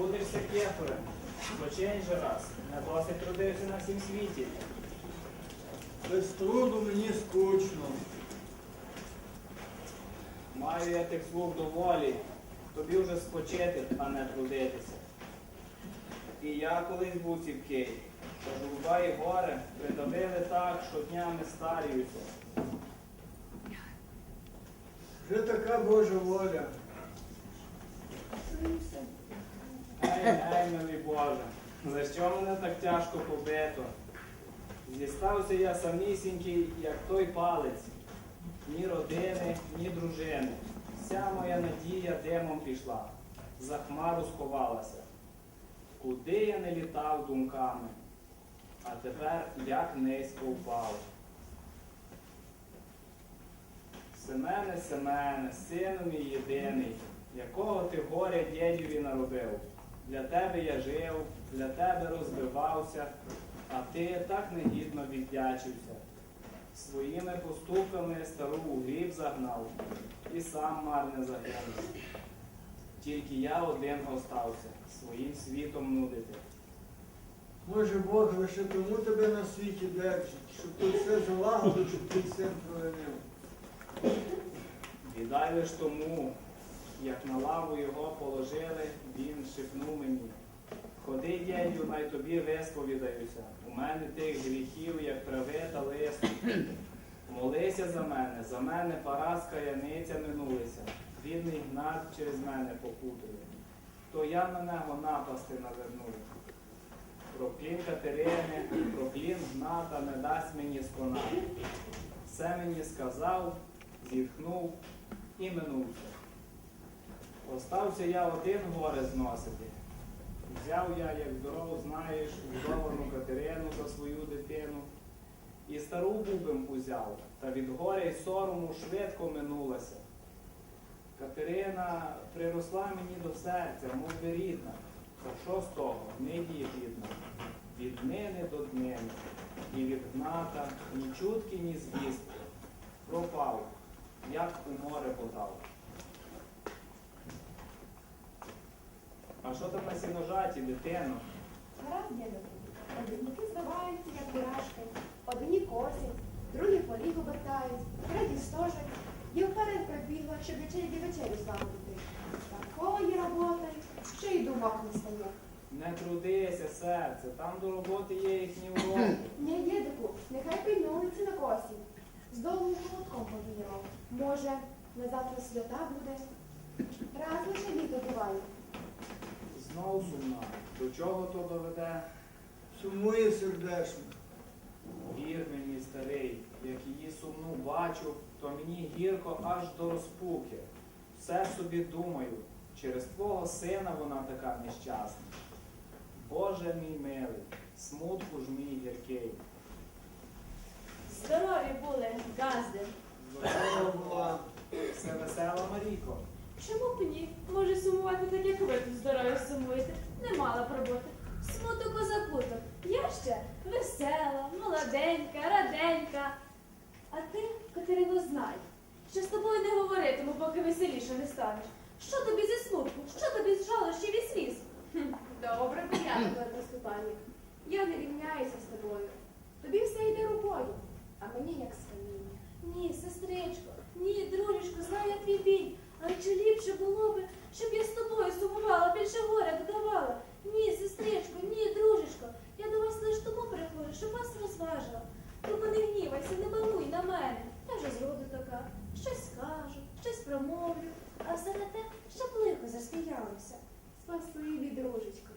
трудишся, кефоре. Почень же раз. Не досить трудився на всім світі. Без труду мені скучно. Маю я тих слуг доволі. Тобі вже спочити, а не трудитися. І я колись був ціпкий. Та журба і горе придавили так, що днями старіюся. Вже така Божа воля. Ей, милий Боже, за що мене так тяжко побито? Зістався я самісінький, як той палець. Ні родини, ні дружини. Вся моя надія димом пішла, за хмару сховалася. Куди я не літав думками, а тепер як низько впав. Семене, Семене, сину мій єдиний, якого ти горя дєдіві наробив. Для тебе я жив, для тебе розбивався, а ти так негідно віддячився. Своїми поступками стару у гріб загнав і сам марне загинув. Тільки я один остався, своїм світом нудити. Може Бог лише тому тебе на світі держить, щоб ти все залагодив, щоб твій син провинив. Віддай лиш тому, як на лаву його положили, він шепнув мені. Ходи, дядю, най тобі висповідаюся. У мене тих гріхів, як трави та листу. Молися за мене, за мене Параска яниця минулися. Рідний гнат через мене покутує. То я на нього напасти навернув. Проклін Катерини, проклін гната не дасть мені сконати. Все мені сказав, зітхнув і минувся. Остався я один горе зносити. Взяв я, як здорово знаєш, вдовану Катерину за свою дитину. І стару бубим узяв, та від горя й сорому швидко минулася. Катерина приросла мені до серця, мов би рідна. Та що з того? Не дій рідна. Від днини до днини, і від гната ні чутки, ні звістки. Пропав, як у море подав. А що там на сіножаті, дитино? Гаразд, дядьку. Одиники збиваються, як пірашки, одні косять, другі поліг обертають, треті стожать. Я вперед прибігла, щоб вечері вечерю злагодити. Такої роботи, що й думок не стає. Не трудися, серце, там до роботи є їхні уроки. Ні, дідику, нехай пильнуються на косі. З дому молотком повірив. Може, на завтра свята буде. Раз лише літо буває. Знов сумна. До чого то доведе? Сумує сердечно. Вір мені, старий, як її сумну бачу, то мені гірко аж до розпуки. Все собі думаю, через твого сина вона така нещасна. Боже мій милий, смутку ж мій гіркий. Здорові були, газди. Здорова була. Все весела Марійко. Чому б ні? Може сумувати так, як ви тут здорові сумуєте. Не мала б роботи. Смуток закуток. Я ще весела, молоденька, раденька. А ти, Катерино, знай, що з тобою не говоритиму, поки веселіше не станеш. Що тобі зі смутку? Що тобі з жалощів і сліз? Добре порядок, Степанів. Я не рівняюся з тобою. Тобі все йде рукою, а мені як скаміння. Ні, сестричко, ні, дружечко, знаю я твій біль. Але чи ліпше було би, щоб я з тобою сумувала, більше горя додавала? Ні, сестричко, ні, дружечко, я до вас лише тому приходжу, щоб вас розважила. Тому не гнівайся, не балуй на мене. Я вже зроду така. Щось скажу, щось промовлю, а все на те, щоб лихо засміялося. Спасибі, дружечко.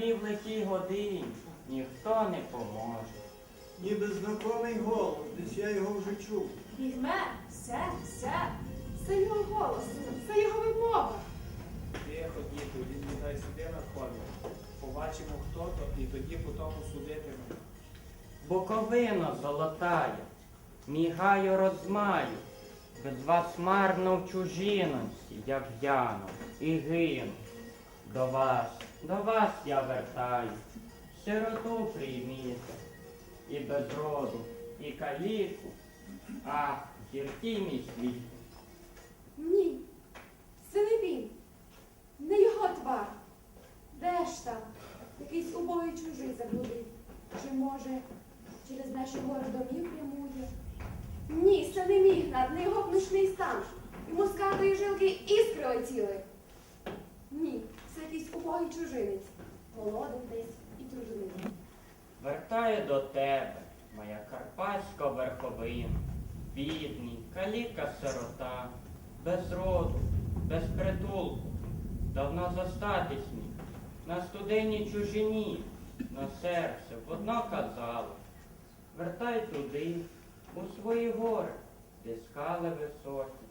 тобі в лихій годині ніхто не поможе. Ніби знакомий голос, десь я його вже чув. Візьме, все, все. Це його голос, це його вимова. Тихо, діду, він сюди на надходить. Побачимо, хто то, і тоді по тому судитиме. Боковина золотає, мігаю розмаю, без вас марно в чужіності, як яну, і гину. До вас, до вас я вертаю, сироту прийміте, і без роду, і каліку, а гіркий мій світ. Ні, це не він, не його твар. Де ж там? Якийсь убогий чужий заблудив. Чи може через наші гори домів прямує? Ні, це не мій гнат, не його внучний стан. Йому з картої жилки іскри оціли. Якийсь убогий чужинець. Голоден десь і тружений. Вертаю до тебе, моя карпатська верховина, бідний, каліка сирота, без роду, без притулку, давно зостатись міг, на студенній чужині, на серце водно казало. Вертай туди, у свої гори, де скали високі,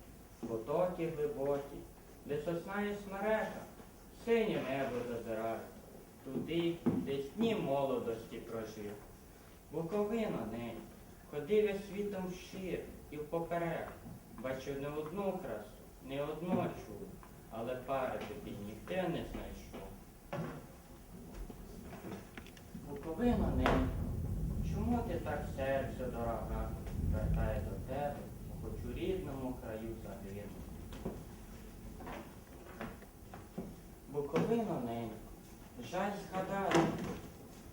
потоки глибокі, де сосна і смерека, синє небо зазирає туди, де дні молодості прожив. Буковина нень, ходив я світом щир і впоперек, бачив не одну красу, не одну чув, але пари тобі ніде не знайшов. Буковина нень, чому ти так серце дорога, вертає до тебе, хоч у рідному краю загинув. Буковина нень, жаль згадати,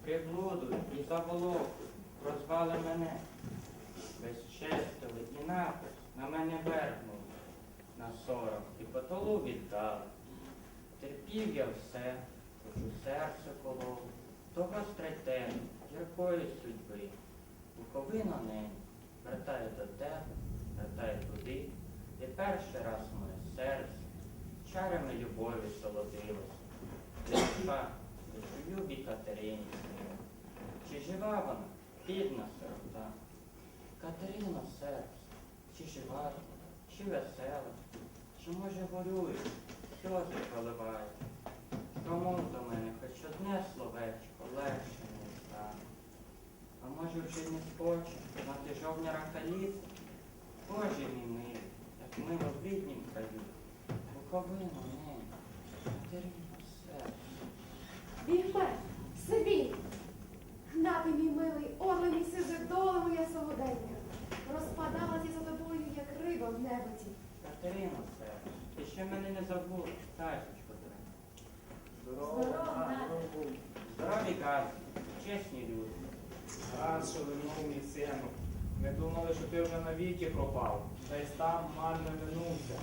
приблуду і заволоку прозвали мене, безчестили і напис на мене вернули, на сорок і потолу віддали. Терпів я все, хоч у серце кололо, того стретену, гіркої судьби. Буковина нень, вертає до тебе, вертає туди, де перший раз моє серце чарами любові солодилось. Душа, душу любі Катерині. Чи жива вона, бідна сирота? Катерина серце, чи жива, чи весела, чи може горює, сльози проливає. Промов до мене хоч одне словечко, легше не стане. А може вже не схоче знати жовняра каліку? Боже мій милий, як мило в ріднім краю. Серце. Бігме, він. Гнати, мій милий, орле мій сиже доле моє солоденьке. Розпадалася за тобою, як риба в неботі. Катерина, серце, ти ще мене не забула, дорога. Здорово, здорово. Здорові казки, чесні люди. Раз, що вернув мій сину. Ми думали, що ти вже навіки пропав. Десь там марно минувся.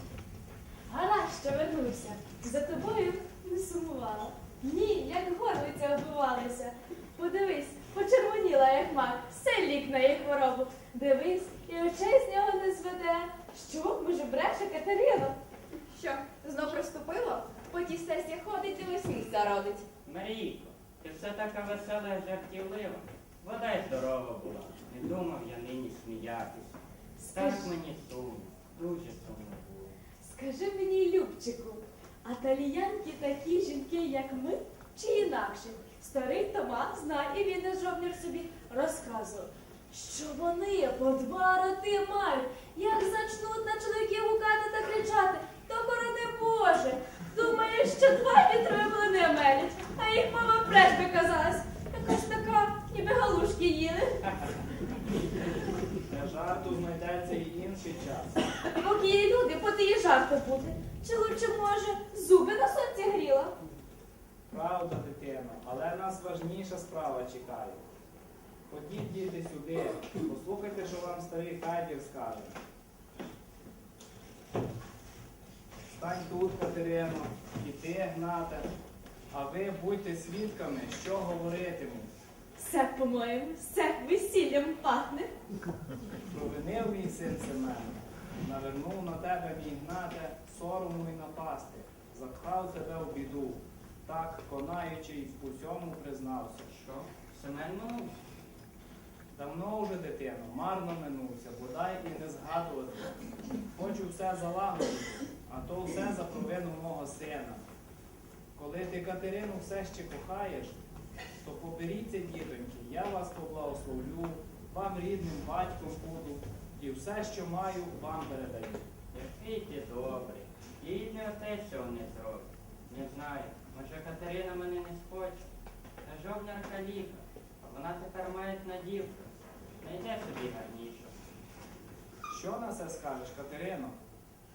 Гаразд, що вернувся. За тобою не сумувала. Ні, як горлиця оббивалася. Подивись, почервоніла, як мак, все лік на її хворобу. Дивись, і очей з нього не зведе. Що, може, бреше Катерина? Що, знов приступило? По тій стесі ходить і весь місця родить. Марійко, ти все така весела і жартівлива. Вода й здорова була. Не думав я нині сміятись. Так мені сумно, Любчику, а таліянки такі жінки, як ми, чи інакше? Старий Тома знає, і він жовнір собі розказував, що вони по два роти мають, як зачнуть на чоловіків гукати та кричати, то хорони Боже, думаєш, що два вітрові млини мелять, а їх мама прежби казалась, якась така, ніби галушки їли. Для жарту знайдеться і інший час. Поки є люди, поти і жарко буде. Чи лучше, може, зуби на сонці гріла? Правда, дитино, але нас важніша справа чекає. Ходіть, діти, сюди, послухайте, що вам старий Федір скаже. Стань тут, Катерино, і ти, Гнате, а ви будьте свідками, що говоритимуть. Все, по-моєму, все весіллям пахне. Провинив мій син Семен, навернув на тебе мій гнате сорому й напасти, запхав тебе в біду, так конаючи й в усьому признався. Що? Семен минувся? Давно вже дитино, марно минувся, бодай і не згадувати. Хочу все залагодити, а то все за провину мого сина. Коли ти Катерину все ще кохаєш, то поберіться, дітоньки, я вас поблагословлю, вам рідним батьком буду, і все, що маю, вам передаю. Який ти добрий. Їй не отець цього не зробить. Не знаю, може Катерина мене не схоче. Та жовнярка ліка, а вона тепер має надівку. Найде собі гарнішу. Що на це скажеш, Катерино?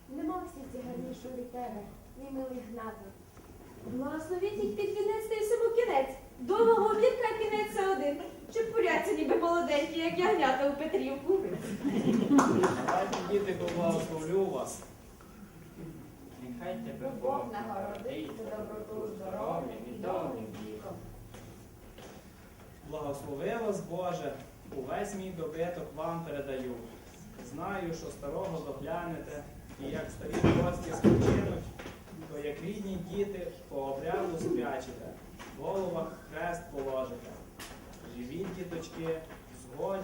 Нема в світі гарнішого від тебе, мій милий гнато. Благословіть їх під вінець та й всьому кінець. Довгого обідка кінець це один. Чепуряться ніби молоденькі, як ягнята у Петрівку. Давайте, діти, поблагословлю вас. Нехай тебе Бог нагородить за доброту, здоров'ям і довгим віком. Благослови вас, Боже, увесь мій добиток вам передаю. Знаю, що старого доглянете, і як старі гості спочинуть, то як рідні діти по обряду спрячете, в головах хрест положите. Живіть, діточки, згоді